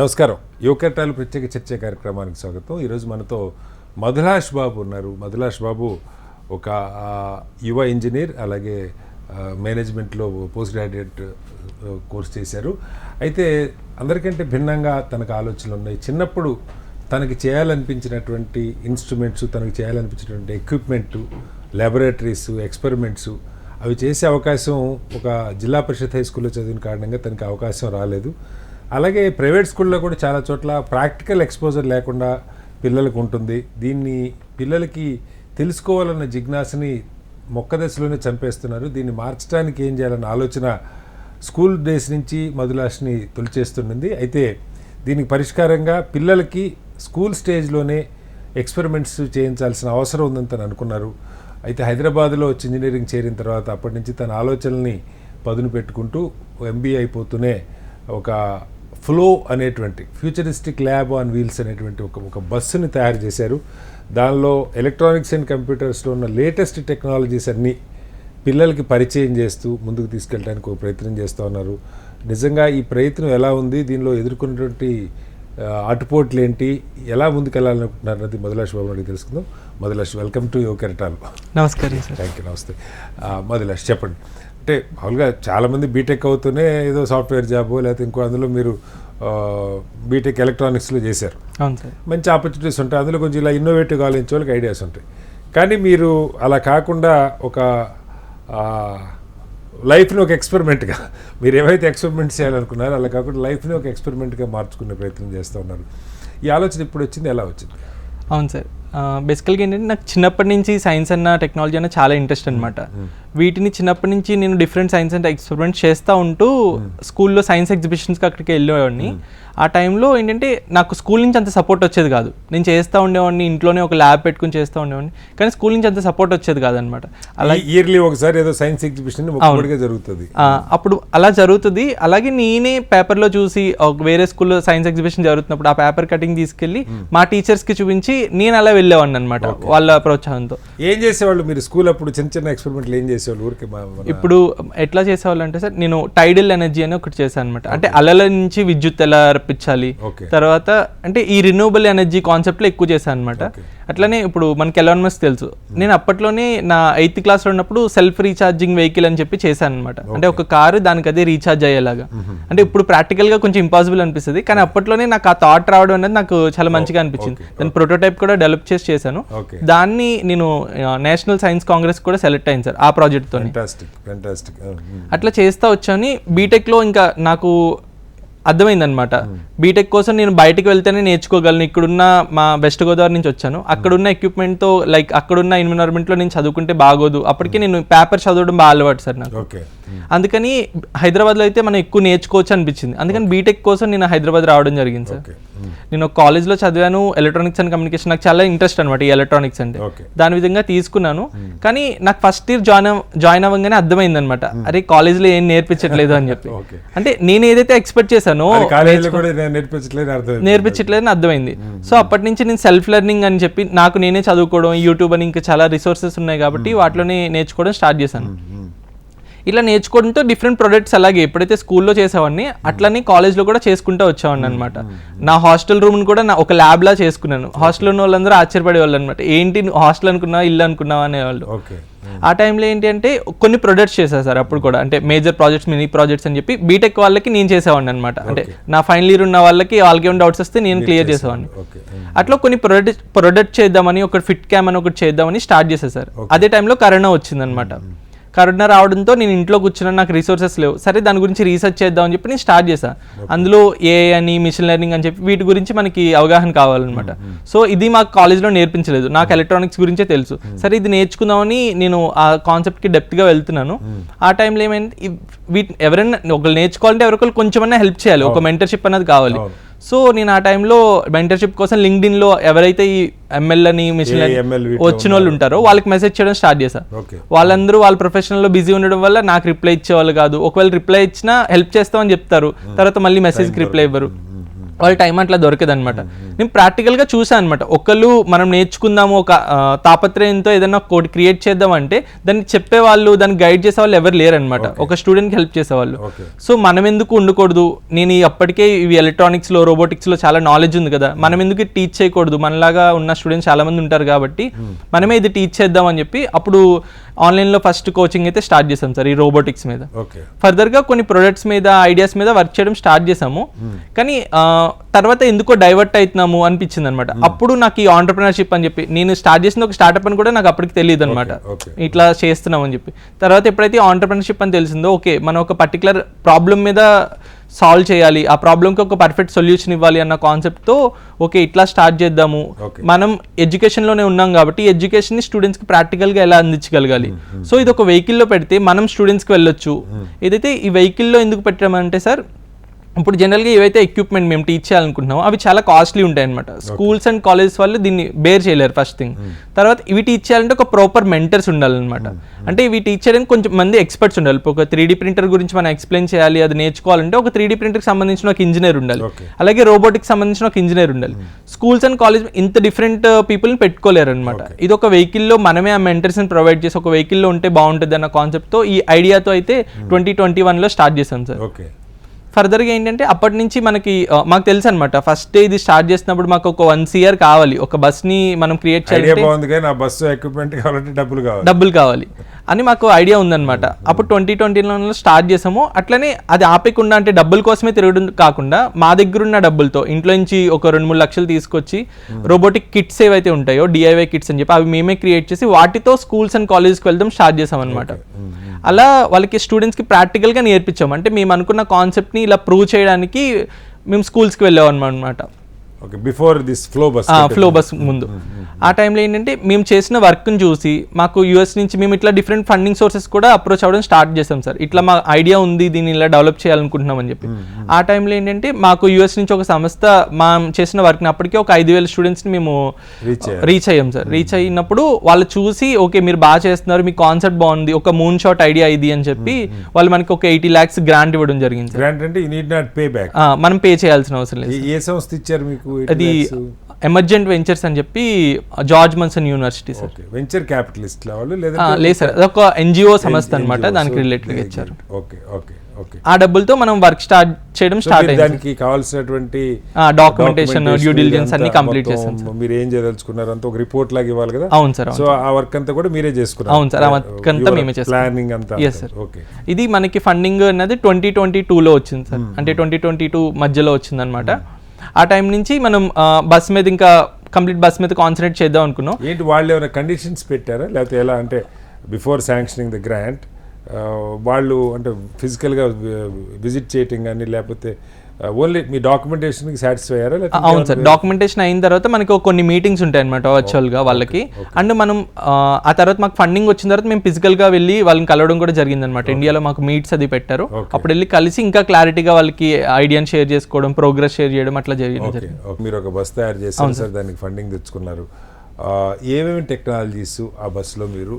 నమస్కారం. యువకట్టాలు ప్రత్యేక చర్చ కార్యక్రమానికి స్వాగతం. ఈరోజు మనతో మధులాష్ బాబు ఉన్నారు. మధులాష్ బాబు ఒక యువ ఇంజనీర్ అలాగే మేనేజ్మెంట్లో పోస్ట్ గ్రాడ్యుయేట్ కోర్స్ చేశారు. అయితే అందరికంటే భిన్నంగా తనకు ఆలోచనలు ఉన్నాయి. చిన్నప్పుడు తనకి చేయాలనిపించినటువంటి ఇన్స్ట్రుమెంట్స్ తనకు చేయాలనిపించినటువంటి ఎక్విప్మెంట్ ల్యాబొరేటరీస్ ఎక్స్పెరిమెంట్స్ అవి చేసే అవకాశం ఒక జిల్లా పరిషత్ హై స్కూల్లో చదివిన కారణంగా తనకి అవకాశం రాలేదు. అలాగే ప్రైవేట్ స్కూల్లో కూడా చాలా చోట్ల ప్రాక్టికల్ ఎక్స్పోజర్ లేకుండా పిల్లలకు ఉంటుంది. దీన్ని పిల్లలకి తెలుసుకోవాలన్న జిజ్ఞాసని మొక్క దశలోనే చంపేస్తున్నారు. దీన్ని మార్చడానికి ఏం చేయాలన్న ఆలోచన స్కూల్ డేస్ నుంచి మధులాష్ని తొలిచేస్తున్నది అయితే దీనికి పరిష్కారంగా పిల్లలకి స్కూల్ స్టేజ్లోనే ఎక్స్పెరిమెంట్స్ చేయించాల్సిన అవసరం ఉందని తను అనుకున్నారు. అయితే హైదరాబాద్లో వచ్చి ఇంజనీరింగ్ చేరిన తర్వాత అప్పటి నుంచి తన ఆలోచనల్ని పదును పెట్టుకుంటూ ఎంబీఏ అయిపోతూనే ఒక ఫ్లో అనేటువంటి ఫ్యూచరిస్టిక్ ల్యాబ్ ఆన్ వీల్స్ అనేటువంటి ఒక ఒక బస్సుని తయారు చేశారు. దానిలో ఎలక్ట్రానిక్స్ అండ్ కంప్యూటర్స్లో ఉన్న లేటెస్ట్ టెక్నాలజీస్ అన్నీ పిల్లలకి పరిచయం చేస్తూ ముందుకు తీసుకెళ్ళడానికి ఒక ప్రయత్నం చేస్తూ ఉన్నారు. నిజంగా ఈ ప్రయత్నం ఎలా ఉంది? దీనిలో ఎదుర్కొన్నటువంటి ఆ, ఆటుపోట్లు ఏంటి? ఎలా ముందుకెళ్ళాలనుకుంటున్నారు? అన్నది మధులాష్ బాబు అడిగి తెలుసుకుందాం. మధులాష్ వెల్కమ్ టు యువ కెరటాలు నమస్కారం సార్ థ్యాంక్ యూ నమస్తే. మధులాష్ చెప్పండి. అంటే మామూలుగా చాలామంది బీటెక్ అవుతూనే ఏదో సాఫ్ట్వేర్ జాబ్ లేకపోతే ఇంకో అందులో మీరు బీటెక్ ఎలక్ట్రానిక్స్లో చేశారు. అవును సార్. మంచి ఆపర్చునిటీస్ ఉంటాయి. అందులో కొంచెం ఇలా ఇన్నోవేటివ్గా ఆలోచించే వాళ్ళకి ఐడియాస్ ఉంటాయి. కానీ మీరు అలా కాకుండా ఒక లైఫ్ని ఒక ఎక్స్పెరిమెంట్గా మీరు ఏవైతే ఎక్స్పెరిమెంట్ చేయాలనుకున్నారో అలా కాకుండా లైఫ్ని ఒక ఎక్స్పెరిమెంట్గా మార్చుకునే ప్రయత్నం చేస్తూ ఉన్నారు. ఈ ఆలోచన ఇప్పుడు వచ్చింది ఎలా వచ్చింది? అవును సార్. బేసికల్గా ఏంటంటే నాకు చిన్నప్పటి నుంచి సైన్స్ అన్న టెక్నాలజీ అన్న చాలా ఇంట్రెస్ట్ అనమాట వీటిని చిన్నప్పటి నుంచి నేను డిఫరెంట్ సైన్స్ అండ్ ఎక్స్పెరిమెంట్ చేస్తూ ఉంటూ స్కూల్లో సైన్స్ ఎగ్జిబిషన్స్కి అక్కడికి వెళ్ళేవాడిని. ఆ టైంలో ఏంటంటే నాకు స్కూల్ నుంచి అంత సపోర్ట్ వచ్చేది కాదు. నేను చేస్తూ ఉండేవాడిని ఇంట్లోనే ఒక ల్యాబ్ పెట్టుకుని చేస్తూ ఉండేవాడిని కానీ స్కూల్ నుంచి అంత సపోర్ట్ వచ్చేది కాదనమాట. అలా ఇయర్లీ ఒకసారి ఏదో సైన్స్ ఎగ్జిబిషన్ జరుగుతుంది. అప్పుడు అలా జరుగుతుంది. అలాగే నేనే పేపర్లో చూసి వేరే స్కూల్లో సైన్స్ ఎగ్జిబిషన్ జరుగుతున్నప్పుడు ఆ పేపర్ కటింగ్ తీసుకెళ్ళి మా టీచర్స్కి చూపించి నేను అలా వెళ్ళేవాడిని అనమాట వాళ్ళ ప్రోత్సాహంతో. ఏం చేసేవాళ్ళు మీరు స్కూల్ అప్పుడు? చిన్న చిన్న ఎక్స్పెరిమెంట్లు ఏం చేసేవాళ్ళు ఊరికి ఇప్పుడు ఎట్లా చేసేవాళ్ళు అంటే సార్ నేను టైడల్ ఎనర్జీ అని ఒకటి చేశాను అనమాట అంటే అలల నుంచి విద్యుత్ ఎలా రప్పించాలి ఓకే. తర్వాత అంటే ఈ రిన్యూవబుల్ ఎనర్జీ కాన్సెప్ట్లో ఎక్కువ చేశాను అనమాట. అట్లనే ఇప్పుడు మనకి ఎలాన్ మస్క్ తెలుసు. నేను అప్పట్లోనే నా ఎయిత్ క్లాస్లో ఉన్నప్పుడు సెల్ఫ్ రీఛార్జింగ్ వెహికల్ అని చెప్పి చేశాను అనమాట అంటే ఒక కారు దానికి అదే రీఛార్జ్ అయ్యేలాగా. అంటే ఇప్పుడు ప్రాక్టికల్గా కొంచెం ఇంపాసిబుల్ అనిపిస్తుంది. కానీ అప్పట్లోనే నాకు ఆ థాట్ రావడం అనేది నాకు చాలా మంచిగా అనిపించింది. దాని ప్రోటోటైప్ కూడా డెవలప్ చేసి చేశాను. దాన్ని నేను నేషనల్ సైన్స్ కాంగ్రెస్ కూడా సెలెక్ట్ అయింది సార్ ఆ ప్రాజెక్ట్తో అట్లా చేస్తా వచ్చాను. బీటెక్లో ఇంకా నాకు అర్థమైందనమాట బీటెక్ కోసం నేను బయటికి వెళ్తేనే నేర్చుకోగలను. ఇక్కడున్న మా వెస్ట్ గోదావరి నుంచి వచ్చాను. అక్కడున్న ఎక్విప్మెంట్తో లైక్ అక్కడున్న ఎన్విరాన్మెంట్లో నేను చదువుకుంటే బాగోదు. అప్పటికే నేను పేపర్ చదవడం బాగా అలవాటు సార్ నాకు. ఓకే. అందుకని హైదరాబాద్లో అయితే మనం ఎక్కువ నేర్చుకోవచ్చు అనిపించింది. అందుకని బీటెక్ కోసం నేను హైదరాబాద్ రావడం జరిగింది సార్. నేను కాలేజ్లో చదివాను ఎలక్ట్రానిక్స్ అండ్ కమ్యూనికేషన్ నాకు చాలా ఇంట్రెస్ట్ అనమాట ఈ ఎలక్ట్రానిక్స్ అంటే. దాని విధంగా తీసుకున్నాను. కానీ నాకు ఫస్ట్ ఇయర్ జాయిన్ జాయిన్ అవ్వగానే అర్థమైంది అనమాట అరే కాలేజ్లో ఏం నేర్పించట్లేదు అని చెప్పి. అంటే నేను ఏదైతే ఎక్స్పెక్ట్ చేశానో నేర్పించట్లేదు నేర్పించట్లేదని అర్థమైంది. సో అప్పటి నుంచి నేను సెల్ఫ్ లెర్నింగ్ అని చెప్పి నాకు నేనే చదువుకోవడం యూట్యూబ్ అని ఇంకా చాలా రిసోర్సెస్ ఉన్నాయి కాబట్టి వాటిలోనే నేర్చుకోవడం స్టార్ట్ చేశాను. ఇలా నేర్చుకోవడంతో డిఫరెంట్ ప్రొడక్ట్స్ అలాగే ఎప్పుడైతే స్కూల్లో చేసేవాడిని అట్లనే కాలేజ్లో కూడా చేసుకుంటూ వచ్చేవాడిని అనమాట నా హాస్టల్ రూమ్ని కూడా నా ఒక ల్యాబ్ లా చేసుకున్నాను. హాస్టల్లో ఉన్న వాళ్ళందరూ ఆశ్చర్యపడేవాళ్ళు అనమాట ఏంటి హాస్టల్ అనుకున్నావా ఇల్లు అనుకున్నావా? అనేవాళ్ళు. ఓకే ఆ టైంలో ఏంటి అంటే కొన్ని ప్రొడక్ట్స్ చేశాను సార్ అప్పుడు కూడా. అంటే మేజర్ ప్రాజెక్ట్స్ మినీ ప్రాజెక్ట్స్ అని చెప్పి బీటెక్ వాళ్ళకి నేను చేసేవాడిని అనమాట అంటే నా ఫైనల్ ఇయర్ ఉన్న వాళ్ళకి వాళ్ళకి ఏమైనా డౌట్స్ వస్తే నేను క్లియర్ చేసేవాడిని. అట్లా కొన్ని ప్రొడక్ట్ ప్రొడక్ట్ చేద్దామని ఒకటి ఫిట్ క్యామ్ అని ఒకటి చేద్దామని స్టార్ట్ చేశాను సార్. అదే టైంలో కరోనా వచ్చిందనమాట కరోనా రావడంతో నేను ఇంట్లో కూర్చున్నా నాకు రిసోర్సెస్ లేవు. సరే దాని గురించి రీసెర్చ్ చేద్దామని చెప్పి నేను స్టార్ట్ చేశాను అందులో ఏ అని మిషన్ లెర్నింగ్ అని చెప్పి వీటి గురించి మనకి అవగాహన కావాలన్నమాట. సో ఇది మాకు కాలేజ్లో నేర్పించలేదు. నాకు ఎలక్ట్రానిక్స్ గురించే తెలుసు. సరే ఇది నేర్చుకుందామని నేను ఆ కాన్సెప్ట్కి డెప్త్గా వెళ్తున్నాను. ఆ టైంలో ఏమైంది? వీటి ఎవరైనా ఒకళ్ళు నేర్చుకోవాలంటే ఎవరికొకరు కొంచెమన్నా హెల్ప్ చేయాలి. ఒక మెంటర్షిప్ అనేది కావాలి. సో నేను ఆ టైంలో మెంటర్షిప్ కోసం లింక్డ్ఇన్లో ఎవరైతే ఈ ఎంఎల్ అని మిషన్ వచ్చిన వాళ్ళు ఉంటారో వాళ్ళకి మెసేజ్ చేయడం స్టార్ట్ చేశా. ఓకే. వాళ్ళందరూ వాళ్ళ ప్రొఫెషనల్లో బిజీ ఉండడం వల్ల నాకు రిప్లై ఇచ్చేవాళ్ళు కాదు. ఒకవేళ రిప్లై ఇచ్చినా హెల్ప్ చేస్తామని చెప్తారు. తర్వాత మళ్ళీ మెసేజ్కి రిప్లై ఇవ్వరు. వాళ్ళ టైం అట్లా దొరకదు అనమాట నేను ప్రాక్టికల్గా చూసాను అనమాట ఒకళ్ళు మనం నేర్చుకుందాము ఒక తాపత్రయంతో ఏదైనా కోటి క్రియేట్ చేద్దాం అంటే దాన్ని చెప్పే వాళ్ళు దాన్ని గైడ్ చేసే వాళ్ళు ఎవరు లేరనమాట ఒక స్టూడెంట్కి హెల్ప్ చేసేవాళ్ళు. సో మనం ఎందుకు ఉండకూడదు? నేను అప్పటికే ఇవి ఎలక్ట్రానిక్స్లో రోబోటిక్స్లో చాలా నాలెడ్జ్ ఉంది కదా. మనం ఎందుకు టీచ్ చేయకూడదు? మనలాగా ఉన్న స్టూడెంట్స్ చాలా మంది ఉంటారు కాబట్టి మనమే ఇది టీచ్ చేద్దాం అని చెప్పి అప్పుడు ఆన్లైన్లో ఫస్ట్ కోచింగ్ అయితే స్టార్ట్ చేసాం సార్ ఈ రోబోటిక్స్ మీద. ఫర్దర్గా కొన్ని ప్రొడక్ట్స్ మీద ఐడియాస్ మీద వర్క్ చేయడం స్టార్ట్ చేసాము కానీ ఆ, తర్వాత ఎందుకో డైవర్ట్ అవుతున్నాము అనిపించింది అనమాట అప్పుడు నాకు ఈ ఆంటర్ప్రినర్షిప్ అని చెప్పి నేను స్టార్ట్ చేసిన ఒక స్టార్ట్అప్ అని కూడా నాకు అప్పటికి తెలియదు అనమాట ఇట్లా చేస్తున్నాం అని చెప్పి. తర్వాత ఎప్పుడైతే ఆంటర్ప్రినర్షిప్ అని తెలిసిందో ఓకే మనం ఒక పర్టికులర్ ప్రాబ్లం మీద సాల్వ్ చేయాలి ఆ ప్రాబ్లంకి ఒక పర్ఫెక్ట్ సొల్యూషన్ ఇవ్వాలి అన్న కాన్సెప్ట్తో ఓకే ఇట్లా స్టార్ట్ చేద్దాము. మనం ఎడ్యుకేషన్లోనే ఉన్నాం కాబట్టి ఎడ్యుకేషన్ని స్టూడెంట్స్కి ప్రాక్టికల్గా ఎలా అందించగలగాలి? సో ఇది ఒక వెహికల్లో పెడితే మనం స్టూడెంట్స్కి వెళ్ళొచ్చు. ఏదైతే ఈ వెహికల్లో ఎందుకు పెట్టామంటే సార్ ఇప్పుడు జనరల్గా ఏవైతే ఎక్విప్మెంట్ మేము టీచ్ చేయాలనుకుంటున్నామో అవి చాలా కాస్ట్లీ ఉంటాయి అనమాట స్కూల్స్ అండ్ కాలేజెస్ వాళ్ళు దీన్ని బేర్ చేయలేరు ఫస్ట్ థింగ్ తర్వాత ఇవి టీచ్ చేయాలంటే ఒక ప్రాపర్ మెంటర్స్ ఉండాలన్నమాట. అంటే ఇవి టీచ్ చేయడానికి కొంచెం మంది ఎక్స్పర్ట్స్ ఉండాలి. ఒక త్రీ ప్రింటర్ గురించి మనం ఎక్స్ప్లెయిన్ చేయాలి అది నేర్చుకోవాలంటే ఒక త్రీ ప్రింటర్కి సంబంధించిన ఒక ఇంజనీర్ ఉండాలి. అలాగే రోబోటిక్ సంబంధించిన ఒక ఇంజనీర్ ఉండాలి. స్కూల్స్ అండ్ కాలేజ్ ఇంత డిఫరెంట్ పీపుల్ని పెట్టుకోలేరు అనమాట ఇది ఒక వెహికల్లో మనమే ఆ మెంటర్స్ని ప్రొవైడ్ చేసి ఒక వెహికల్లో ఉంటే బాగుంటుంది అన్న కాన్సెప్ట్తో ఈ ఐడియాతో అయితే ట్వంటీ ట్వంటీ వన్లో స్టార్ట్ చేశాం సార్ ఓకే ఫర్దర్గా ఏంటంటే అప్పటి నుంచి మనకి మాకు తెలుసు అనమాట ఫస్ట్ ఇది స్టార్ట్ చేసినప్పుడు మాకు ఒక వన్ ఇయర్ కావాలి. ఒక బస్ని మనం క్రియేట్ కానీ ఆ బస్సు ఎక్విప్మెంట్ కావాలంటే డబ్బులు కావాలి. డబ్బులు కావాలి. అని మాకు ఐడియా ఉందన్నమాట. అప్పుడు ట్వంటీ ట్వంటీలో స్టార్ట్ చేసాము. అట్లనే అది ఆపేయకుండా అంటే డబ్బుల కోసమే తిరగడం కాకుండా మా దగ్గర ఉన్న డబ్బులతో ఇంట్లో నుంచి ఒక రెండు మూడు లక్షలు తీసుకొచ్చి రోబోటిక్ కిట్స్ ఏవైతే ఉంటాయో డిఐవై కిట్స్ అని చెప్పి అవి మేమే క్రియేట్ చేసి వాటితో స్కూల్స్ అండ్ కాలేజ్కి వెళ్దాం స్టార్ట్ చేసాం అనమాట అలా వాళ్ళకి స్టూడెంట్స్కి ప్రాక్టికల్గా నేర్పించాం అంటే మేము అనుకున్న కాన్సెప్ట్ని ఇలా ప్రూవ్ చేయడానికి మేము స్కూల్స్కి వెళ్ళాం అనమాట before this flow bus flow bus ముందు. ఆ టైంలో ఏంటంటే మేము చేసిన వర్క్ని చూసి మాకు యూఎస్ నుంచి మేము ఇట్లా డిఫరెంట్ ఫండింగ్ సోర్సెస్ కూడా అప్రోచ్ అవ్వడం స్టార్ట్ చేసాం సార్. ఇట్లా మా ఐడియా ఉంది దీన్ని ఇలా డెవలప్ చేయాలనుకుంటున్నాం అని చెప్పి ఆ టైంలో ఏంటంటే మాకు యూఎస్ నుంచి ఒక సంస్థ మా చేసిన వర్క్ని అప్పటికే ఒక ఐదు వేల స్టూడెంట్స్ని మేము రీచ్ అయ్యాం సార్. రీచ్ అయినప్పుడు వాళ్ళు చూసి ఓకే మీరు బాగా చేస్తున్నారు మీ కాన్సెప్ట్ బాగుంది ఒక మూన్ షాట్ ఐడియా ఇది అని చెప్పి వాళ్ళు మనకి ఒక ఎయిటీ ల్యాక్స్ గ్రాంట్ ఇవ్వడం జరిగింది గ్రాంట్ అంటే you need not pay back మనం పే చేయాల్సిన అవసరం లేదు ఏ సంస్థ ఇచ్చారు మీకు? అది ఎమర్జెంట్ వెంచర్స్ అని చెప్పి George Mason university sir venture capitalist వాళ్ళు లేదా లేదు సార్ అదొక ఎన్జిఓ సంస్థ అనమాట దానికి రిలేటెడ్గా ఇచ్చారు. ఓకే ఓకే ఓకే ఆ డబ్బులతో మనం వర్క్ స్టార్ట్ చేయడం స్టార్ట్ అయింది దానికి కావాల్సినటువంటి డాక్యుమెంటేషన్ డ్యూ డిలిజెన్స్ అన్ని కంప్లీట్ చేసాం మీరు ఏం చేయదలుచుకున్నారు అంతా ఒక రిపోర్ట్ లాగా ఇవ్వాలి కదా? అవును సార్ సో ఆ వర్క్ అంతా కూడా మీరే చేసుకున్నారు. అవును సార్, ఆ work అంతా మేమే చేసుకున్నాం. ప్లానింగ్ అంతా Yes, sir. ఓకే ఇది మనకి ఫండింగ్ అన్నది ట్వంటీ ట్వంటీ టూలో వచ్చింది సార్ అంటే ట్వంటీ ట్వంటీ టూ మధ్యలో వచ్చింది అనమాట ఆ టైం నుంచి మనం బస్ మీద ఇంకా కంప్లీట్ బస్ మీద కాన్సన్ట్రేట్ చేద్దాం అనుకున్నాం. ఏంటి వాళ్ళు ఏమైనా కండిషన్స్ పెట్టారా? లేకపోతే ఎలా అంటే బిఫోర్ శాంక్షనింగ్ ద గ్రాంట్ వాళ్ళు అంటే ఫిజికల్గా విజిట్ చేయటం కానీ లేకపోతే ఓన్లీ మీ డాక్యుమెంటేషన్కి సాటిస్ఫై అయ్యారా? అవును సార్. డాక్యుమెంటేషన్ అయిన తర్వాత మనకి కొన్ని మీటింగ్స్ ఉంటాయి అనమాట వర్చువల్గా వాళ్ళకి. అండ్ మనం ఆ, తర్వాత మాకు ఫండింగ్ వచ్చిన తర్వాత మేము ఫిజికల్గా వెళ్ళి వాళ్ళని కలవడం కూడా జరిగింది అనమాట ఇండియాలో మాకు మీట్స్ అది పెట్టారు. అప్పుడు వెళ్ళి కలిసి ఇంకా క్లారిటీగా వాళ్ళకి ఐడియాని షేర్ చేసుకోవడం ప్రోగ్రెస్ షేర్ చేయడం అట్లా జరిగింది. మీరు ఒక బస్ తయారు చేశారు సార్ దానికి ఫండింగ్ తెచ్చుకున్నారు. ఏమేమి టెక్నాలజీస్ ఆ బస్సులో మీరు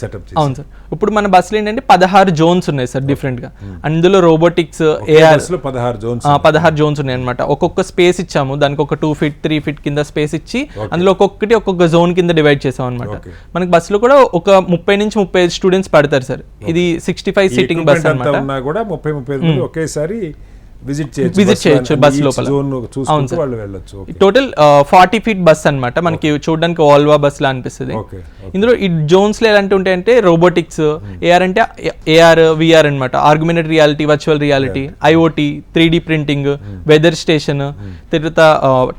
సెటప్ అవును సార్. ఇప్పుడు మన బస్సులో ఏంటంటే పదహారు జోన్స్ ఉన్నాయి సార్ డిఫరెంట్గా అందులో రోబోటిక్స్ ఏఆర్ పదహారు జోన్స్ పదహారు జోన్స్ ఉన్నాయి అనమాట ఒక్కొక్క స్పేస్ ఇచ్చాము దానికి ఒక టూ ఫీట్ త్రీ ఫీట్ కింద స్పేస్ ఇచ్చి అందులో ఒక్కొక్కటి ఒక్కొక్క జోన్ కింద డివైడ్ చేసాం అనమాట. మనకి బస్సులో కూడా ఒక ముప్పై నుంచి ముప్పై స్టూడెంట్స్ పడతారు సార్. ఇది సిక్స్టీ ఫైవ్ సీటింగ్ బస్ అనమాట ఉన్నా కూడా ముప్పై ముప్పై ఒకేసారి విజిట్ చేయొచ్చు బస్ లోపల. జోన్ చూసుకుంటూ వాళ్ళు వెళ్ళొచ్చు. Okay. Total forty feet bus అన్నమాట. మనకి చూడడానికి ఓల్వా బస్ లా అనిపిస్తుంది ఇందులో ఈ జోన్స్లో ఎలాంటి ఉంటాయంటే రోబోటిక్స్ ఏఆర్ అంటే ఏఆర్ విఆర్ అన్నమాట. Augmented reality virtual reality IOT three D printing weather station తర్వాత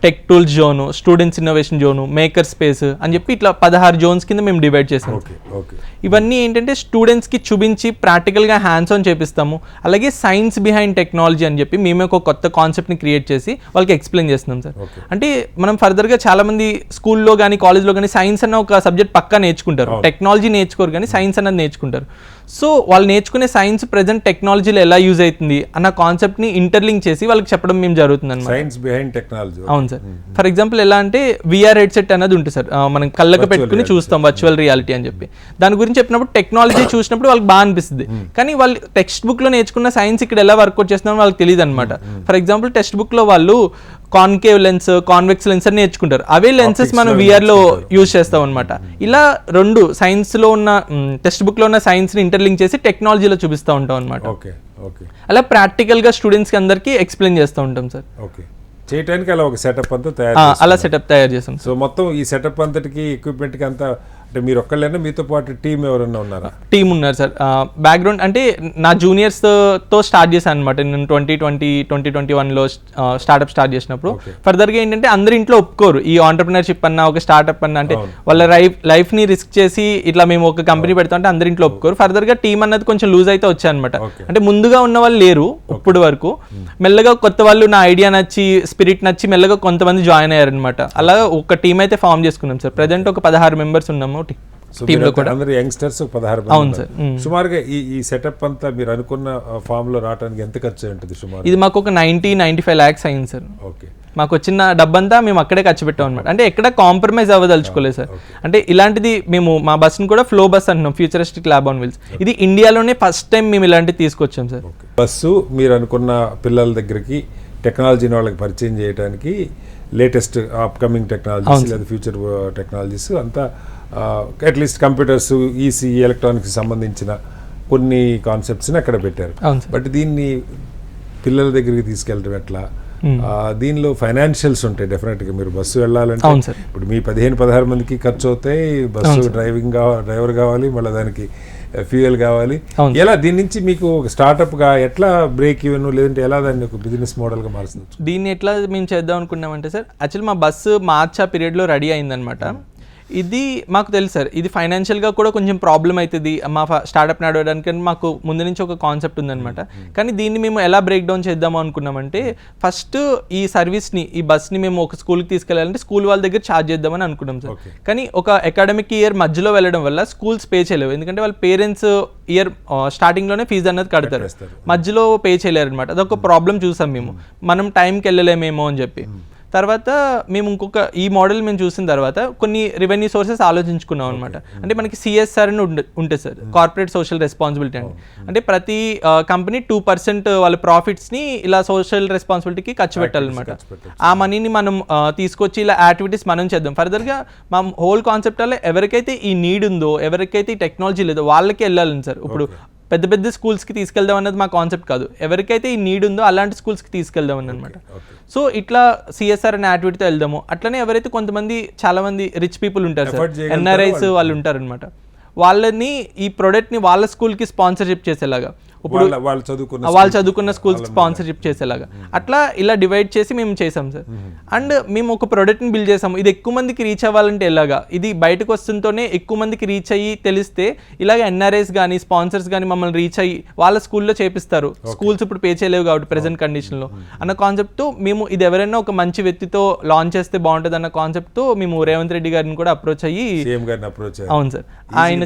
tech tools zone students innovation zone maker space అని చెప్పి ఇట్లా పదహారు జోన్స్ కింద మేము డివైడ్ చేసాం. Okay okay. ఇవన్నీ ఏంటంటే స్టూడెంట్స్కి చూపించి ప్రాక్టికల్గా హ్యాండ్స్ ఆన్ చేపిస్తాము. అలాగే సైన్స్ బిహైండ్ టెక్నాలజీ అని చెప్పి మేమే ఒక కొత్త కాన్సెప్ట్ని క్రియేట్ చేసి వాళ్ళకి ఎక్స్ప్లెయిన్ చేస్తున్నాం సార్. అంటే మనం ఫర్దర్గా చాలా మంది స్కూల్లో కానీ కాలేజ్లో కానీ సైన్స్ అన్న ఒక సబ్జెక్ట్ పక్కా నేర్చుకుంటారు. టెక్నాలజీ నేర్చుకోరు కానీ సైన్స్ అన్నది నేర్చుకుంటారు. సో వాళ్ళు నేర్చుకునే సైన్స్ ప్రజెంట్ టెక్నాలజీలో ఎలా యూజ్ అవుతుంది అన్న కాన్సెప్ట్ని ఇంటర్లింక్ చేసి వాళ్ళకి చెప్పడం మేము జరుగుతుంది అనమాట సైన్స్ బిహైండ్ టెక్నాలజీ అవును సార్. ఫర్ ఎగ్జాంపుల్ ఎలా అంటే విఆర్ హెడ్సెట్ అనేది ఉంటుంది సార్. మనం కళ్ళకు పెట్టుకుని చూస్తాం వర్చువల్ రియాలిటీ అని చెప్పి. దాని గురించి చెప్పినప్పుడు టెక్నాలజీ చూసినప్పుడు వాళ్ళకి బాగా అనిపిస్తుంది. కానీ వాళ్ళు టెక్స్ట్ బుక్లో నేర్చుకున్న సైన్స్ ఇక్కడ ఎలా వర్కౌట్ చేస్తున్నారో వాళ్ళకి తెలియదు అనమాట ఫర్ ఎగ్జాంపుల్ టెక్స్ట్ బుక్లో వాళ్ళు కాన్కేవ్ లెన్స్ కాన్వెక్స్ లెన్స్ అని నేర్చుకుంటారు. అవే లెన్సెస్ మనం విఆర్లో యూజ్ చేస్తాం అనమాట ఇలా రెండు సైన్స్లో ఉన్న టెక్స్ట్ బుక్లో ఉన్న సైన్స్ని ఇంటర్లింక్ చేసి టెక్నాలజీలో చూపిస్తూ ఉంటాం అనమాట ఓకే ఓకే అలా ప్రాక్టికల్గా స్టూడెంట్స్కి అందరికి ఎక్స్ప్లెయిన్ చేస్తూ ఉంటాం సార్ ఓకే చేయటానికి అలా ఒక సెటప్ అంతా తయారు. అలా సెటప్ తయారు చేస్తాం సో మొత్తం ఈ సెటప్ అంతటికి ఎక్విప్మెంట్కి అంతా అంటే మీరు ఒక్కళ్ళైనా మీతో పాటు టీం ఎవరైనా ఉన్నారా? టీమ్ ఉన్నారు సార్. బ్యాక్గ్రౌండ్ అంటే నా జూనియర్స్తో స్టార్ట్ చేశాను అనమాట నేను ట్వంటీ ట్వంటీ ట్వంటీ ట్వంటీ వన్లో స్టార్ట్అప్ స్టార్ట్ చేసినప్పుడు. ఫర్దర్గా ఏంటంటే అందరి ఇంట్లో ఒప్పుకోరు. ఈ ఆంటర్ప్రినర్షిప్ అన్న ఒక స్టార్ట్అప్ అన్న అంటే వాళ్ళ లైఫ్ లైఫ్ని రిస్క్ చేసి ఇట్లా మేము ఒక కంపెనీ పెడతాం అంటే అందరి ఇంట్లో ఒప్పుకోరు. ఫర్దర్గా టీం అన్నది కొంచెం లూజ్ అయితే వచ్చాయన్నమాట. అంటే ముందుగా ఉన్న వాళ్ళు లేరు ఇప్పుడు వరకు. మెల్లగా కొత్త వాళ్ళు నా ఐడియా నచ్చి స్పిరిట్ నచ్చి మెల్లగా కొంతమంది జాయిన్ అయ్యారనమాట అలా ఒక టీం అయితే ఫామ్ చేసుకున్నాం సార్. ప్రజెంట్ ఒక పదహారు మెంబర్స్ ఉన్నాము. కూడా. అందరు యంగ్స్టర్స్ పదహారు అవును. సార్. సుమారుగా ఈ ఈ సెటప్ అంతా మీరు అనుకున్న ఫామ్లో రావడానికి ఎంత ఖర్చు ఉంటుంది సుమారు ఇది మాకు ఒక నైంటీ నైంటీ ఫైవ్ ల్యాక్స్ అయింది సార్. ఓకే. మాకు వచ్చిన డబ్బంతా మేము అక్కడే ఖర్చు పెట్టాం అనమాట అంటే ఎక్కడ కాంప్రమైజ్ అవ్వదలుచుకోలేదు సార్. అంటే ఇలాంటిది మేము మా బస్సును కూడా ఫ్లో బస్ అంటున్నాం ఫ్యూచరిస్టిక్ ల్యాబ్ ఆన్ వీల్స్ ఇది ఇండియాలోనే ఫస్ట్ టైం మేము ఇలాంటివి తీసుకొచ్చాం సార్. బస్సు మీరు అనుకున్న పిల్లల దగ్గరికి టెక్నాలజీని వాళ్ళకి పరిచయం చేయడానికి లేటెస్ట్ అప్కమింగ్ టెక్నాలజీస్ లేదా ఫ్యూచర్ టెక్నాలజీస్ అంతా at least computers EC electronics సంబంధించిన కొన్ని కాన్సెప్ట్స్ని అక్కడ పెట్టారు. బట్ దీన్ని పిల్లల దగ్గరికి తీసుకెళ్ళడం ఎట్లా? దీనిలో ఫైనాన్షియల్స్ ఉంటాయి డెఫినెట్గా మీరు బస్సు వెళ్ళాలంటే ఇప్పుడు మీ పదిహేను పదహారు మందికి ఖర్చు అవుతాయి బస్సు డ్రైవింగ్ కావాలి డ్రైవర్ కావాలి మళ్ళీ దానికి ఫ్యూయల్ కావాలి. ఎలా? దీని నుంచి మీకు ఒక స్టార్టప్గా ఎట్లా బ్రేక్ ఈవెన్ లేదంటే ఎలా దాన్ని ఒక బిజినెస్ మోడల్గా మారుస్తుంది దీన్ని ఎట్లా మేము చేద్దాం అనుకున్నామంటే సార్ యాక్చువల్లీ మా బస్సు మార్చ్ ఆ పీరియడ్లో రెడీ అయిందనమాట ఇది మాకు తెలుసు సార్. ఇది ఫైనాన్షియల్గా కూడా కొంచెం ప్రాబ్లం అవుతుంది మా స్టార్ట్అప్ నడవడానికి మాకు ముందు నుంచి ఒక కాన్సెప్ట్ ఉందన్నమాట. కానీ దీన్ని మేము ఎలా బ్రేక్ డౌన్ చేద్దాము అనుకున్నామంటే ఫస్ట్ ఈ సర్వీస్ని ఈ బస్ని మేము ఒక స్కూల్కి తీసుకెళ్ళాలంటే స్కూల్ వాళ్ళ దగ్గర ఛార్జ్ చేద్దామని అనుకున్నాం సార్. కానీ ఒక అకాడమిక్ ఇయర్ మధ్యలో వెళ్ళడం వల్ల స్కూల్స్ పే చేయలేవు. ఎందుకంటే వాళ్ళ పేరెంట్స్ ఇయర్ స్టార్టింగ్లోనే ఫీజు అన్నది కడతారు. మధ్యలో పే చేయలేరు అనమాట అదొక ప్రాబ్లం చూసాం మేము. మనం టైంకి వెళ్ళలేమేమో అని చెప్పి. తర్వాత మేము ఇంకొక ఈ మోడల్ మేము చూసిన తర్వాత కొన్ని రెవెన్యూ సోర్సెస్ ఆలోచించుకున్నాం అనమాట అంటే మనకి సిఎస్ఆర్ అని ఉండ- ఉంటుంది సార్ కార్పొరేట్ సోషల్ రెస్పాన్సిబిలిటీ అండి అంటే ప్రతి కంపెనీ టూ పర్సెంట్ వాళ్ళ ప్రాఫిట్స్ని ఇలా సోషల్ రెస్పాన్సిబిలిటీకి ఖర్చు పెట్టాలన్నమాట. ఆ మనీని మనం తీసుకొచ్చి ఇలా యాక్టివిటీస్ మనం చేద్దాం. ఫర్దర్గా మా హోల్ కాన్సెప్ట్ వల్ల ఎవరికైతే ఈ నీడ్ ఉందో ఎవరికైతే ఈ టెక్నాలజీ లేదో వాళ్ళకి వెళ్ళాలని సార్. ఇప్పుడు పెద్ద పెద్ద స్కూల్స్కి తీసుకెళ్దాం అన్నది మా కాన్సెప్ట్ కాదు. ఎవరికైతే ఈ నీడ్ ఉందో అలాంటి స్కూల్స్కి తీసుకెళ్దాం అనమాట ఓకే సో ఇట్లా సిఎస్ఆర్ అనే యాక్టివిటీతో వెళ్దాము. అట్లనే ఎవరైతే కొంతమంది చాలా మంది రిచ్ పీపుల్ ఉంటారు సార్ ఎన్ఆర్ఐస్ వాళ్ళు. ఉంటారు అనమాట వాళ్ళని ఈ ప్రోడక్ట్ని వాళ్ళ స్కూల్కి స్పాన్సర్షిప్ చేసేలాగా. ఇప్పుడు వాళ్ళ చదువుకున్న వాళ్ళు చదువుకున్న స్కూల్స్ స్పాన్సర్షిప్ చేసేలాగా. అట్లా ఇలా డివైడ్ చేసి మేము చేసాం సార్ అండ్ మేము ఒక ప్రోడక్ట్ని బిల్డ్ చేసాము. ఇది ఎక్కువ మందికి రీచ్ అవ్వాలంటే ఎలాగా? ఇది బయటకు వస్తుంటేనే ఎక్కువ మందికి రీచ్ అయ్యి తెలిస్తే ఇలాగ ఎన్ఆర్ఐస్ కానీ స్పాన్సర్స్ కానీ మమ్మల్ని రీచ్ అయ్యి వాళ్ళ స్కూల్లో చేపిస్తారు. స్కూల్స్ ఇప్పుడు పే చేయలేవు కాబట్టి ప్రెసెంట్ కండిషన్లో అన్న కాన్సెప్ట్తో మేము ఇది ఎవరైనా ఒక మంచి వ్యక్తితో లాంచ్ చేస్తే బాగుంటుంది అన్న కాన్సెప్ట్తో మేము రేవంత్ రెడ్డి గారిని కూడా అప్రోచ్ అయ్యి సీఎం గారిని అప్రోచ్ అవును సార్ ఆయన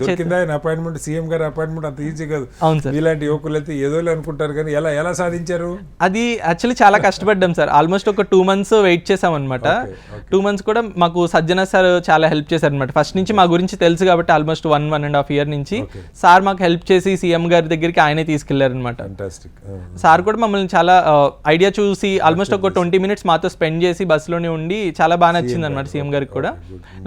అపాయింట్మెంట్ సీఎం గారి అపాయింట్మెంట్ అంత ఈజీ కాదు. అవును సార్ ఇలాంటి యువకులు అయితే ఏదో అనుకుంటారు కానీ ఎలా ఎలా సాధించారు? అది యాక్చువల్లీ చాలా కష్టపడ్డాం సార్. ఆల్మోస్ట్ ఒక టూ మంత్స్ వెయిట్ చేసాం అనమాట టూ మంత్స్ కూడా మాకు సజ్జన సార్ చాలా హెల్ప్ చేశారు అనమాట ఫస్ట్ నుంచి మా గురించి తెలుసు కాబట్టి almost one one and half year నుంచి సార్ మాకు హెల్ప్ చేసి సీఎం గారి దగ్గరికి ఆయనే తీసుకెళ్ళారు అనమాట ఫంటాస్టిక్ సార్ కూడా మమ్మల్ని చాలా ఐడియా చూసి ఆల్మోస్ట్ ఒక ట్వంటీ మినిట్స్ మాతో స్పెండ్ చేసి బస్సులోనే ఉండి చాలా బాగా నచ్చింది అనమాట సీఎం గారికి కూడా.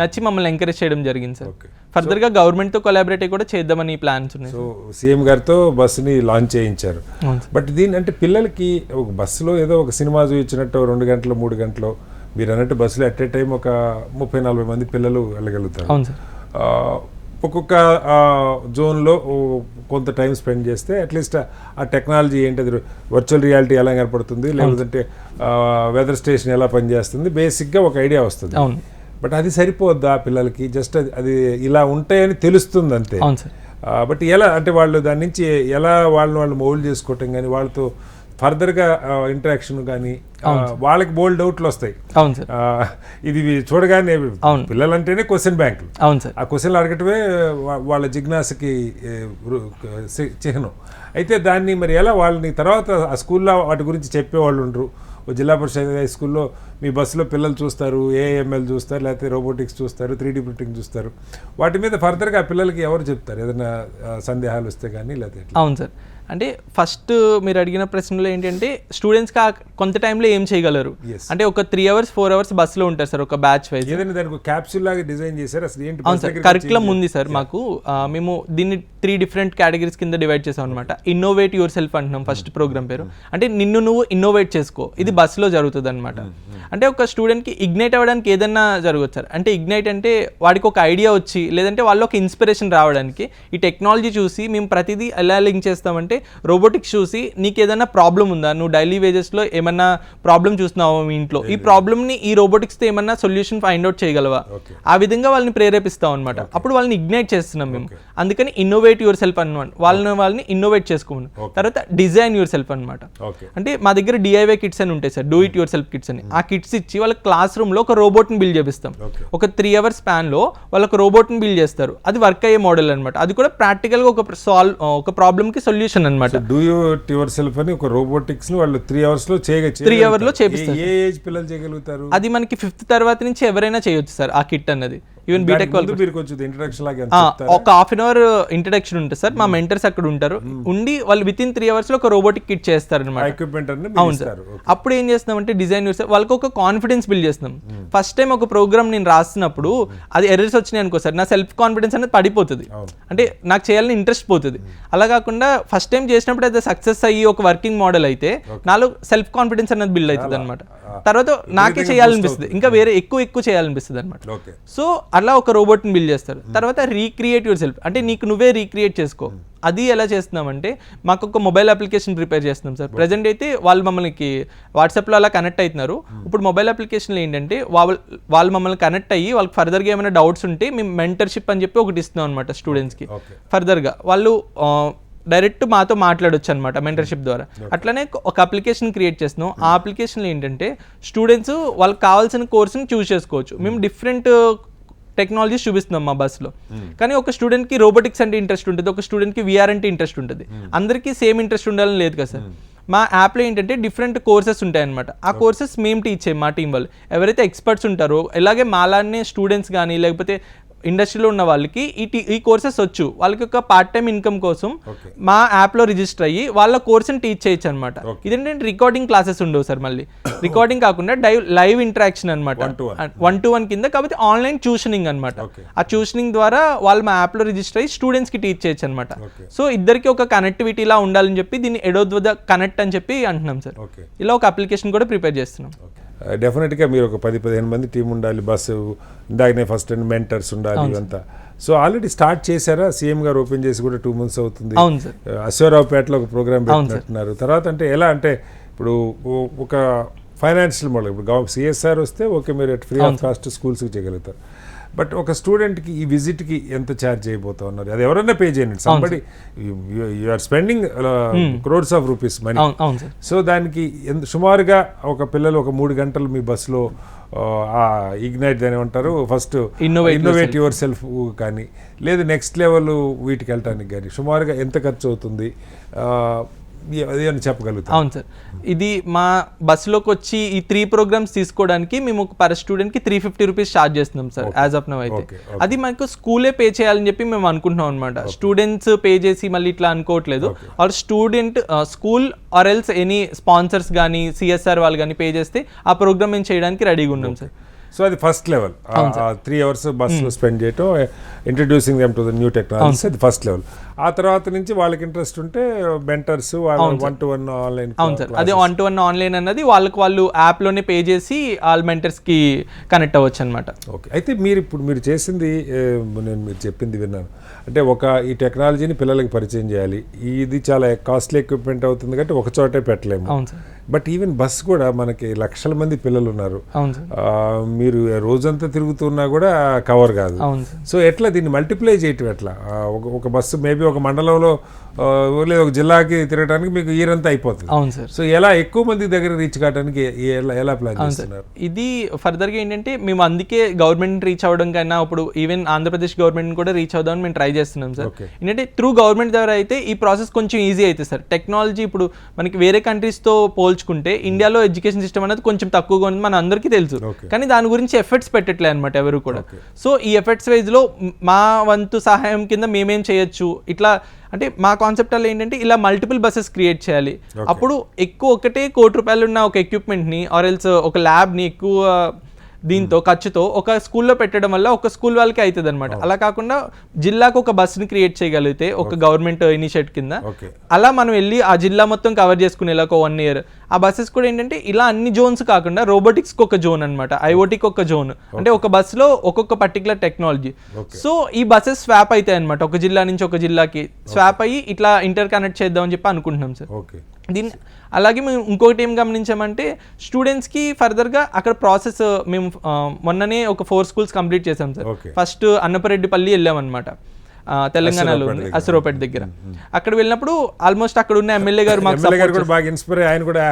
నచ్చి మమ్మల్ని ఎంకరేజ్ చేయడం జరిగింది సార్. ఓకే ఫర్దర్గా గవర్నమెంట్తో కొలాబరేట్ కూడా చేద్దామని ప్లాన్స్ ఉన్నాయి సో సీఎం గారితో బస్సుని లాంచ్ చేయించారు. బట్ దీని అంటే పిల్లలకి ఒక బస్సులో ఏదో ఒక సినిమా చూపించినట్టు రెండు గంటలు మూడు గంటలు మీరు అన్నట్టు బస్సులో అట్ ఏ టైం ఒక ముప్పై నలభై మంది పిల్లలు వెళ్ళగలుగుతారు. ఒక్కొక్క జోన్లో కొంత టైం స్పెండ్ చేస్తే అట్లీస్ట్ ఆ టెక్నాలజీ ఏంటి అది వర్చువల్ రియాలిటీ ఎలా కనపడుతుంది లేకపోతే వెదర్ స్టేషన్ ఎలా పనిచేస్తుంది బేసిక్గా ఒక ఐడియా వస్తుంది. బట్ అది సరిపోద్దా పిల్లలకి? జస్ట్ అది అది ఇలా ఉంటాయని తెలుస్తుంది అంతే అవును సార్. బట్ ఎలా అంటే వాళ్ళు దాని నుంచి ఎలా వాళ్ళని వాళ్ళు మౌల్డ్ చేసుకోవటం కానీ వాళ్ళతో ఫర్దర్గా ఇంటరాక్షన్ కానీ వాళ్ళకి బోల్డ్ డౌట్లు వస్తాయి. అవును సార్. ఇది చూడగానే అవును. పిల్లలంటేనే క్వశ్చన్ బ్యాంకులు అవును సార్. ఆ క్వశ్చన్లు అడగటమే వాళ్ళ జిజ్ఞాసకి చిహ్నం. అయితే దాన్ని మరి ఎలా వాళ్ళని తర్వాత ఆ స్కూల్లో వాటి గురించి చెప్పేవాళ్ళు ఉండరు. జిల్లా పరిషత్ హై స్కూల్లో మీ బస్సులో పిల్లలు చూస్తారు ఏఎంఎల్ చూస్తారు లేకపోతే రోబోటిక్స్ చూస్తారు త్రీ ప్రింటింగ్ చూస్తారు. వాటి మీద ఫర్దర్గా ఆ పిల్లలకి ఎవరు చెప్తారు? ఏదైనా సందేహాలు వస్తే కానీ లేకపోతే అవును సార్. అంటే ఫస్ట్ మీరు అడిగిన ప్రశ్నలో ఏంటంటే స్టూడెంట్స్కి ఆ కొంత టైంలో ఏం చేయగలరు. అంటే ఒక త్రీ అవర్స్ ఫోర్ అవర్స్ బస్సులో ఉంటారు సార్ ఒక బ్యాచ్ వైజ్ ఏదైనా దానికి క్యాప్సూల్ లాగా డిజైన్ చేశారు అసలు ఏంటి అవును సార్ కరికులం ఉంది సార్ మాకు. మేము దీన్ని త్రీ డిఫరెంట్ కేటగిరీస్ కింద డివైడ్ చేసాం అనమాట ఇన్నోవేట్ యువర్ సెల్ఫ్ అంటున్నాం ఫస్ట్ ప్రోగ్రామ్ పేరు. అంటే నిన్ను నువ్వు ఇన్నోవేట్ చేసుకో. ఇది బస్సులో జరుగుతుంది అనమాట అంటే ఒక స్టూడెంట్కి ఇగ్నైట్ అవ్వడానికి ఏదన్నా జరగచ్చు సార్. అంటే ఇగ్నైట్ అంటే వాడికి ఒక ఐడియా వచ్చి లేదంటే వాళ్ళు ఒక ఇన్స్పిరేషన్ రావడానికి ఈ టెక్నాలజీ చూసి మేము ప్రతిదీ ఎలా లింక్ చేస్తామంటే రోబోటిక్స్ చూసి నీకు ఏదైనా ప్రాబ్లం ఉందా? నువ్వు డైలీ వేజెస్లో ఏమన్నా ప్రాబ్లం చూస్తున్నావా మీ ఇంట్లో? ఈ ప్రాబ్లమ్ని ఈ రోబోటిక్స్తో ఏమన్నా సొల్యూషన్ ఫైండ్ అవుట్ చేయగలవా. ఆ విధంగా వాళ్ళని ప్రేరేపిస్తాం అనమాట అప్పుడు వాళ్ళని ఇగ్నైట్ చేస్తున్నాం మేము. అందుకని ఇన్నోవేట్ యువర్ సెల్ఫ్ అనమాట వాళ్ళని వాళ్ళని ఇన్నోవేట్ చేసుకోమని. తర్వాత డిజైన్ యువర్ సెల్ఫ్ అనమాట అంటే మా దగ్గర డిఐవై కిట్స్ అని ఉంటాయి sir. Do it yourself kits అని. ఆ కిట్స్ ఇచ్చి వాళ్ళ క్లాస్ రూమ్లో ఒక రోబోట్ని బిల్డ్ చేపిస్తాం. ఒక త్రీ అవర్స్ స్పాన్లో వాళ్ళకి రోబోట్ని బిల్డ్ చేస్తారు. అది వర్క్ అయ్యే మోడల్ అనమాట అది కూడా ప్రాక్టికల్గా ఒక సాల్వ్ ఒక ప్రాబ్లమ్కి సొల్యూషన్ అనమాట డూ యూ యువర్ సెల్ఫ్ అని ఒక రోబోటిక్స్ని వాళ్ళు త్రీ అవర్స్లో చేయగచ్చు Three hour లో చేపిస్తారు. ఏ ఏజ్ పిల్లలు చేయగలుగుతారు? అది మనకి ఫిఫ్త్ తర్వాత నుంచి ఎవరైనా చేయొచ్చు సార్ ఆ కిట్ అన్నది. ఈవెన్ బీటెక్ దానికి ముందు మీరు కొంచెం ఇంట్రడక్షన్ లాగా ఆ, ఒక హాఫ్ అన్ అవర్ ఇంట్రడక్షన్ ఉంటుంది సార్. మా మెంటర్స్ అక్కడ ఉంటారు. ఉండి వాళ్ళు విత్ ఇన్ త్రీ అవర్స్లో ఒక రోబోటిక్ కిట్ చేస్తారు అనమాట ఎక్విప్మెంట్ అవును సార్. అప్పుడు ఏం చేస్తున్నామంటే డిజైన్ చూస్తే వాళ్ళకి ఒక కాన్ఫిడెన్స్ బిల్డ్ చేస్తున్నాం. ఫస్ట్ టైం ఒక ప్రోగ్రామ్ నేను రాస్తున్నప్పుడు అది ఎర్రర్స్ వచ్చినాయి అనుకో సార్. నా సెల్ఫ్ కాన్ఫిడెన్స్ అనేది పడిపోతుంది. అంటే నాకు చేయాలని ఇంట్రెస్ట్ పోతుంది. అలా కాకుండా ఫస్ట్ టైం చేసినప్పుడు అయితే సక్సెస్ అయ్యి ఒక వర్కింగ్ మోడల్ అయితే నాలో సెల్ఫ్ కాన్ఫిడెన్స్ అనేది బిల్డ్ అవుతుంది అనమాట తర్వాత నాకే చేయాలనిపిస్తుంది. ఇంకా వేరే ఎక్కువ ఎక్కువ చేయాలనిపిస్తుంది అనమాట సో అలా ఒక రోబోట్ని బిల్డ్ చేస్తారు. తర్వాత రీక్రియేట్ యువర్ సెల్ఫ్ అంటే నీకు నువ్వే రీక్రియేట్ చేసుకో. అది ఎలా చేస్తున్నామంటే మాకు ఒక మొబైల్ అప్లికేషన్ ప్రిపేర్ చేస్తున్నాం సార్. ప్రజెంట్ అయితే వాళ్ళు మమ్మల్ని వాట్సాప్లో అలా కనెక్ట్ అవుతున్నారు ఇప్పుడు మొబైల్ అప్లికేషన్లో ఏంటంటే వాళ్ళు వాళ్ళు మమ్మల్ని కనెక్ట్ అయ్యి వాళ్ళకి ఫర్దర్గా ఏమైనా డౌట్స్ ఉంటే మేము మెంటర్షిప్ అని చెప్పి ఒకటి ఇస్తున్నాం అనమాట స్టూడెంట్స్కి ఫర్దర్గా వాళ్ళు డైరెక్ట్ మాతో మాట్లాడొచ్చు అనమాట మెంటర్షిప్ ద్వారా. అట్లనే ఒక అప్లికేషన్ క్రియేట్ చేస్తున్నాం. ఆ అప్లికేషన్లో ఏంటంటే స్టూడెంట్స్ వాళ్ళకి కావాల్సిన కోర్సుని చూస్ చేసుకోవచ్చు. మేము డిఫరెంట్ టెక్నాలజీస్ చూపిస్తున్నాం మా బస్సులో కానీ ఒక స్టూడెంట్కి రోబోటిక్స్ అంటే ఇంట్రెస్ట్ ఉంటుంది ఒక స్టూడెంట్కి విఆర్ అంటే ఇంట్రెస్ట్ ఉంటుంది. అందరికీ సేమ్ ఇంట్రెస్ట్ ఉండాలని లేదు కదా సార్. మా యాప్లో ఏంటంటే డిఫరెంట్ కోర్సెస్ ఉంటాయి అనమాట ఆ కోర్సెస్ మేము టీచ్ చేయం మా టీం వాళ్ళు. ఎవరైతే ఎక్స్పర్ట్స్ ఉంటారో అలాగే మాలానే స్టూడెంట్స్ కానీ లేకపోతే ఇండస్ట్రీలో ఉన్న వాళ్ళకి ఈ ఈ కోర్సెస్ వచ్చు. వాళ్ళకి ఒక పార్ట్ టైం ఇన్కమ్ కోసం మా యాప్లో రిజిస్టర్ అయ్యి వాళ్ళ కోర్స్ని టీచ్ చేయొచ్చు అనమాట ఇదేంటంటే రికార్డింగ్ క్లాసెస్ ఉండవు సార్ మళ్ళీ. రికార్డింగ్ కాకుండా డైవ్ లైవ్ ఇంటరాక్షన్ అనమాట. వన్ టు వన్ కింద కాకపోతే ఆన్లైన్ ట్యూషనింగ్ అనమాట. ఆ ట్యూషనింగ్ ద్వారా వాళ్ళు మా యాప్లో రిజిస్టర్ అయ్యి స్టూడెంట్స్కి టీచ్ చేయొచ్చు అనమాట. సో ఇద్దరికి ఒక కనెక్టివిటీ ఇలా ఉండాలని చెప్పి దీన్ని ఎడోద్వద కనెక్ట్ అని చెప్పి అంటున్నాం సార్. ఇలా ఒక అప్లికేషన్ కూడా ప్రిపేర్ చేస్తున్నాం. డెఫినెట్గా మీరు ఒక పది పదిహేను మంది టీం ఉండాలి బస్సు ఇందాకనే ఫస్ట్ అండ్ మెంటర్స్ ఉండాలి ఇవంతా. సో ఆల్రెడీ స్టార్ట్ చేశారా? సీఎం గారు ఓపెన్ చేసి కూడా టూ మంత్స్ అవుతుంది. సార్ అశ్వరావుపేటలో ఒక ప్రోగ్రామ్ పెట్టినట్టున్నారు. తర్వాత అంటే ఎలా అంటే ఇప్పుడు ఒక ఫైనాన్షియల్ మోడల్ ఇప్పుడు సిఎస్ఆర్ వస్తే ఓకే మీరు ఫ్రీ ఆఫ్ కాస్ట్ స్కూల్స్కి చేయగలుగుతారు. బట్ ఒక స్టూడెంట్కి ఈ విజిట్కి ఎంత ఛార్జ్ చేయబోతా ఉన్నారు అది ఎవరైనా పే చేయండి. Somebody you are spending crores of rupees money so దానికి ఎంత సుమారుగా ఒక పిల్లలు ఒక మూడు గంటలు మీ బస్సులో ఇగ్నైట్ దాని ఏమంటారు? ఫస్ట్ ఇన్నోవేట్ యువర్ సెల్ఫ్ కానీ లేదు నెక్స్ట్ లెవెల్ వీటికి వెళ్ళటానికి కానీ సుమారుగా ఎంత ఖర్చు అవుతుంది? ఆ, ఏ- అదేమని చెప్పగలుగుతాం. అవును సార్. ఇది మా బస్సులోకి వచ్చి ఈ త్రీ ప్రోగ్రామ్స్ తీసుకోవడానికి మేము ఒక పర్ స్టూడెంట్కి త్రీ ఫిఫ్టీ రూపీస్ ఛార్జ్ చేస్తున్నాం సార్ యాజ్ ఆఫ్ నవ్ అయితే. అది మనకు స్కూలే పే చేయాలని చెప్పి మేము అనుకుంటున్నాం అనమాట స్టూడెంట్స్ పే చేసి మళ్ళీ ఇట్లా అనుకోవట్లేదు. Or student school or else any sponsors కానీ సిఎస్ఆర్ వాళ్ళు కానీ పే చేస్తే ఆ ప్రోగ్రామ్ మేము చేయడానికి రెడీగా ఉన్నాం సార్. సో అది ఫస్ట్ లెవెల్ త్రీ అవర్స్ బస్సులో స్పెండ్ చేయటం introducing them to the new technologies అది ఫస్ట్ లెవెల్ ఆ తర్వాత నుంచి వాళ్ళకి ఇంట్రెస్ట్ ఉంటే mentors one to one online అవును సార్. అదే వన్ టు వన్ ఆన్లైన్ అన్నది వాళ్ళకి వాళ్ళు యాప్లోనే పే చేసి వాళ్ళ మెంటర్స్కి కనెక్ట్ అవ్వచ్చు అనమాట ఓకే అయితే మీరు ఇప్పుడు మీరు చేసింది నేను మీరు చెప్పింది విన్నాను. అంటే ఒక ఈ టెక్నాలజీని పిల్లలకి పరిచయం చేయాలి. ఇది చాలా కాస్ట్లీ ఎక్విప్మెంట్ అవుతుంది కాబట్టి ఒక చోటే పెట్టలేము. బట్ ఈవెన్ బస్ కూడా మనకి లక్షల మంది పిల్లలు ఉన్నారు. మీరు రోజంతా తిరుగుతున్నా కూడా కవర్ కాదు. సో ఎట్లా దీన్ని మల్టిప్లై చేయటం ఎట్లా? ఒక బస్సు మేబీ ఒక మండలంలో లేదా ఒక జిల్లాకి తిరగడానికి మీకు ఈరంతా అయిపోతుంది. అవును సార్. సో ఎలా ఎక్కువ మంది దగ్గర రీచ్ కావడానికి ఎలా ప్లాన్ చేస్తున్నారు? ఇది ఫర్దర్గా ఏంటంటే మేము అందుకే గవర్నమెంట్ రీచ్ అవ్వడం కన్నా ఇప్పుడు ఈవెన్ ఆంధ్రప్రదేశ్ గవర్నమెంట్ కూడా రీచ్ అవుదామని మేము ట్రై చేస్తున్నాం సార్. ఏంటంటే త్రూ గవర్నమెంట్ ద్వారా అయితే ఈ ప్రాసెస్ కొంచెం ఈజీ అవుతుంది సార్. టెక్నాలజీ ఇప్పుడు మనకి వేరే కంట్రీస్తో పోల్చుకుంటే ఇండియాలో ఎడ్యుకేషన్ సిస్టమ్ అనేది కొంచెం తక్కువగా ఉంది మన అందరికీ తెలుసు. కానీ దాని గురించి ఎఫర్ట్స్ పెట్టట్లే అనమాట ఎవరు కూడా. సో ఈ ఎఫర్ట్స్ వైజ్లో మా వంతు సహాయం కింద మేమేం చేయొచ్చు? ఇట్లా అంటే మా కాన్సెప్ట్ అలా ఏంటంటే ఇలా మల్టిపుల్ బస్సెస్ క్రియేట్ చేయాలి. అప్పుడు ఎక్కువ ఒకటే కోటి రూపాయలు ఉన్న ఒక ఎక్విప్మెంట్ని ఆర్ ఎల్స్ ఒక ల్యాబ్ని ఎక్కువ దీంతో ఖర్చుతో ఒక స్కూల్లో పెట్టడం వల్ల ఒక స్కూల్ వాళ్ళకి అవుతుంది అనమాట అలా కాకుండా జిల్లాకు ఒక బస్ని క్రియేట్ చేయగలిగితే ఒక గవర్నమెంట్ ఇనిషియేట్ కింద అలా మనం వెళ్ళి ఆ జిల్లా మొత్తం కవర్ చేసుకునేలా ఒక వన్ ఇయర్. ఆ బస్సెస్ కూడా ఏంటంటే ఇలా అన్ని జోన్స్ కాకుండా రోబోటిక్స్ ఒక జోన్ అనమాట ఐఓటీకి ఒక జోన్. అంటే ఒక బస్సులో ఒక్కొక్క పర్టికులర్ టెక్నాలజీ. సో ఈ బస్సెస్ స్వాప్ అవుతాయి అనమాట ఒక జిల్లా నుంచి ఒక జిల్లాకి. స్వాప్ అయ్యి ఇట్లా ఇంటర్ కనెక్ట్ చేద్దాం చెప్పి అనుకుంటున్నాం సార్. ఓకే. దీన్ని అలాగే మేము ఇంకొకటి ఏం గమనించామంటే స్టూడెంట్స్కి ఫర్దర్గా అక్కడ ప్రాసెస్ మేము మొన్ననే ఒక ఫోర్ స్కూల్స్ కంప్లీట్ చేసాం సార్. ఫస్ట్ అన్నపరెడ్డిపల్లి వెళ్ళామన్నమాట. తెలంగాణలో ఉంది అసరోపేట దగ్గర. అక్కడ వెళ్ళినప్పుడు ఆల్మోస్ట్ అక్కడ ఉన్న ఎమ్మెల్యే గారు మాకు ఆయన కూడా.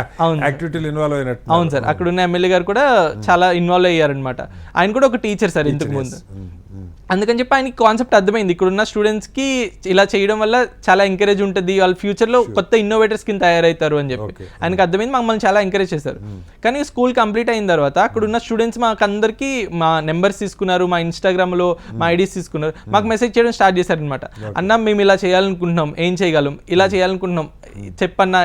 యాక్టివిటీలు ఇన్వాల్వ్ అయినట్టు అవును సార్. అక్కడ ఉన్న ఎమ్మెల్యే గారు కూడా చాలా ఇన్వాల్వ్ అయ్యారనమాట ఆయన కూడా ఒక టీచర్ సార్ ఇంతకు ముందు. అందుకని చెప్పి ఆయనకి కాన్సెప్ట్ అర్థమైంది. ఇక్కడ ఉన్న స్టూడెంట్స్కి ఇలా చేయడం వల్ల చాలా ఎంకరేజ్ ఉంటుంది. వాళ్ళ ఫ్యూచర్లో కొత్త ఇన్నోవేటర్స్ కింద తయారవుతారు అని చెప్పి. ఆయనకి అర్థమైంది మమ్మల్ని చాలా ఎంకరేజ్ చేశారు. కానీ స్కూల్ కంప్లీట్ అయిన తర్వాత అక్కడ ఉన్న స్టూడెంట్స్ మాకు అందరికీ మా నెంబర్స్ తీసుకున్నారు మా ఇన్స్టాగ్రామ్లో మా ఐడీస్ తీసుకున్నారు. మాకు మెసేజ్ చేయడం స్టార్ట్ చేశారనమాట అన్న మేము ఇలా చేయాలనుకుంటున్నాం ఏం చేయగలం? ఇలా చేయాలనుకుంటున్నాం చెప్పన్న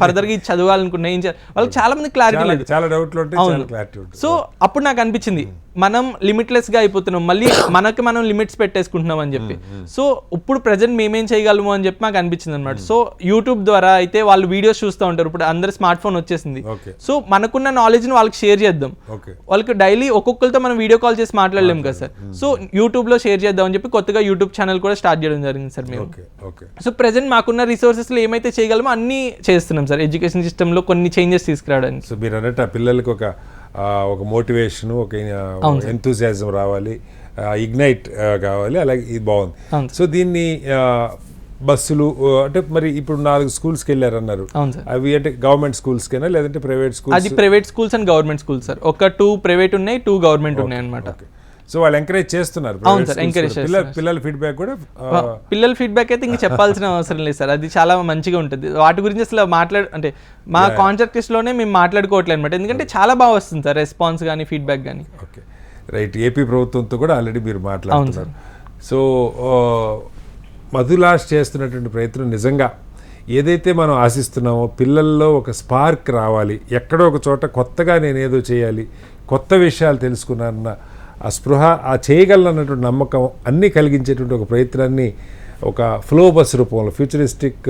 ఫర్దర్గా ఇది చదవాలనుకుంటున్నాం ఏం చేయాలి వాళ్ళకి చాలా మంది క్లారిటీ లేదు. చాలా డౌట్లు క్లారిటీ సో అప్పుడు నాకు అనిపించింది మనం లిమిట్లెస్గా అయిపోతున్నాం మళ్ళీ మనకి మనం లిమిట్స్ పెట్టేసుకుంటున్నాం అని చెప్పి. సో ఇప్పుడు ప్రజెంట్ మేమేం చేయగలము అని చెప్పి నాకు అనిపించింది అనమాట సో యూట్యూబ్ ద్వారా అయితే వాళ్ళు వీడియోస్ చూస్తూ ఉంటారు ఇప్పుడు అందరు స్మార్ట్ ఫోన్ వచ్చేసింది సో మనకున్న నాలెడ్జ్ని వాళ్ళకి షేర్ చేద్దాం. వాళ్ళకి డైలీ ఒక్కొక్కరితో మనం వీడియో కాల్ చేసి మాట్లాడలేము కదా సార్. సో యూట్యూబ్లో షేర్ చేద్దాం అని చెప్పి కొత్తగా యూట్యూబ్ ఛానల్ కూడా స్టార్ట్ చేయడం జరిగింది సార్ మేము. సో ప్రెసెంట్ మాకున్న రిసోర్సెస్లో ఏమైతే చేయగలమో? అన్నీ చేస్తున్నాం సార్. ఎడ్యుకేషన్ సిస్టంలో కొన్ని చేంజెస్ తీసుకురావడానికి. సో మీరు అన్నట్టు ఆ పిల్లలకి ఒక ఒక మోటివేషన్ ఒక ఎంతూజియాజం రావాలి. ఇగ్నైట్ కావాలి. అలాగే ఇది బాగుంది. సో దీన్ని బస్సులు అంటే మరి ఇప్పుడు నాలుగు స్కూల్స్కి వెళ్ళారన్నారు. అవి అంటే గవర్నమెంట్ స్కూల్స్కేనా లేదంటే ప్రైవేట్ స్కూల్స్ అది private schools and government schools sir. ఒక టూ ప్రైవేట్ ఉన్నాయి టూ గవర్నమెంట్ ఉన్నాయి అనమాట సో వాళ్ళు ఎంకరేజ్ చేస్తున్నారు అవును సార్, కూడా. పిల్లల ఫీడ్బ్యాక్ కూడా పిల్లల ఫీడ్బ్యాక్ అయితే ఇంక చెప్పాల్సిన అవసరం లేదు సార్. అది చాలా మంచిగా ఉంటుంది. వాటి గురించి అసలు మాట్లాడు అంటే మా కాన్సెప్ట్లోనే మేము మాట్లాడుకోవట్లేదు అనమాట ఎందుకంటే చాలా బాగా వస్తుంది సార్ రెస్పాన్స్ కానీ ఫీడ్బ్యాక్ కానీ ఓకే రైట్ ఏపీ ప్రభుత్వంతో కూడా ఆల్రెడీ మీరు మాట్లాడుతున్నారు. సో మధులాష్ చేస్తున్నటువంటి ప్రయత్నం నిజంగా ఏదైతే మనం ఆశిస్తున్నామో పిల్లల్లో ఒక స్పార్క్ రావాలి. ఎక్కడో ఒక చోట కొత్తగా నేను ఏదో చేయాలి కొత్త విషయాలు తెలుసుకున్నానన్న ఆ స్పృహ ఆ చేయగలనన్నటువంటి నమ్మకం అన్నీ కలిగించేటువంటి ఒక ప్రయత్నాన్ని ఒక ఫ్లో బస్ రూపంలో ఫ్యూచరిస్టిక్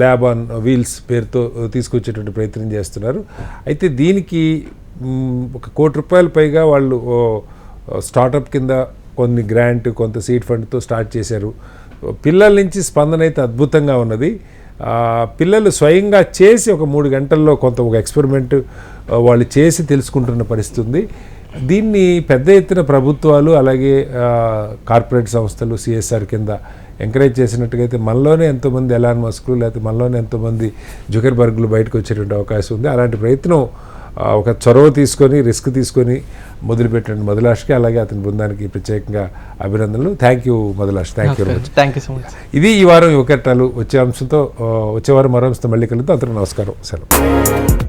ల్యాబ్ ఆన్ వీల్స్ పేరుతో తీసుకొచ్చేటువంటి ప్రయత్నం చేస్తున్నారు. అయితే దీనికి ఒక కోటి రూపాయల పైగా వాళ్ళు స్టార్టప్ కింద కొన్ని గ్రాంట్ కొంత సీడ్ ఫండ్తో స్టార్ట్ చేశారు. పిల్లల నుంచి స్పందన అయితే అద్భుతంగా ఉన్నది. పిల్లలు స్వయంగా చేసి ఒక మూడు గంటల్లో కొంత ఒక ఎక్స్పెరిమెంట్ uh, వాళ్ళు చేసి తెలుసుకుంటున్న పరిస్థితి ఉంది. దీన్ని పెద్ద ఎత్తున ప్రభుత్వాలు అలాగే కార్పొరేట్ సంస్థలు సిఎస్ఆర్ కింద ఎంకరేజ్ చేసినట్టుగా అయితే మనలోనే ఎంతోమంది ఎలాన్ మస్కులు లేకపోతే మనలోనే ఎంతోమంది జుకర్ బర్గులు బయటకు వచ్చేటువంటి అవకాశం ఉంది. అలాంటి ప్రయత్నం ఒక చొరవ తీసుకొని రిస్క్ తీసుకొని మొదలుపెట్టిన మధులాష్కి అలాగే అతని బృందానికి ప్రత్యేకంగా అభినందనలు. Thank you Madhulash thank you much. Thank you so much. ఇది ఈ వారం యువకట్టాలు వచ్చే అంశంతో వచ్చే వారం మరో అంశంతో మళ్ళీ కలుద్దాం. అందరూ నమస్కారం. సెలవు.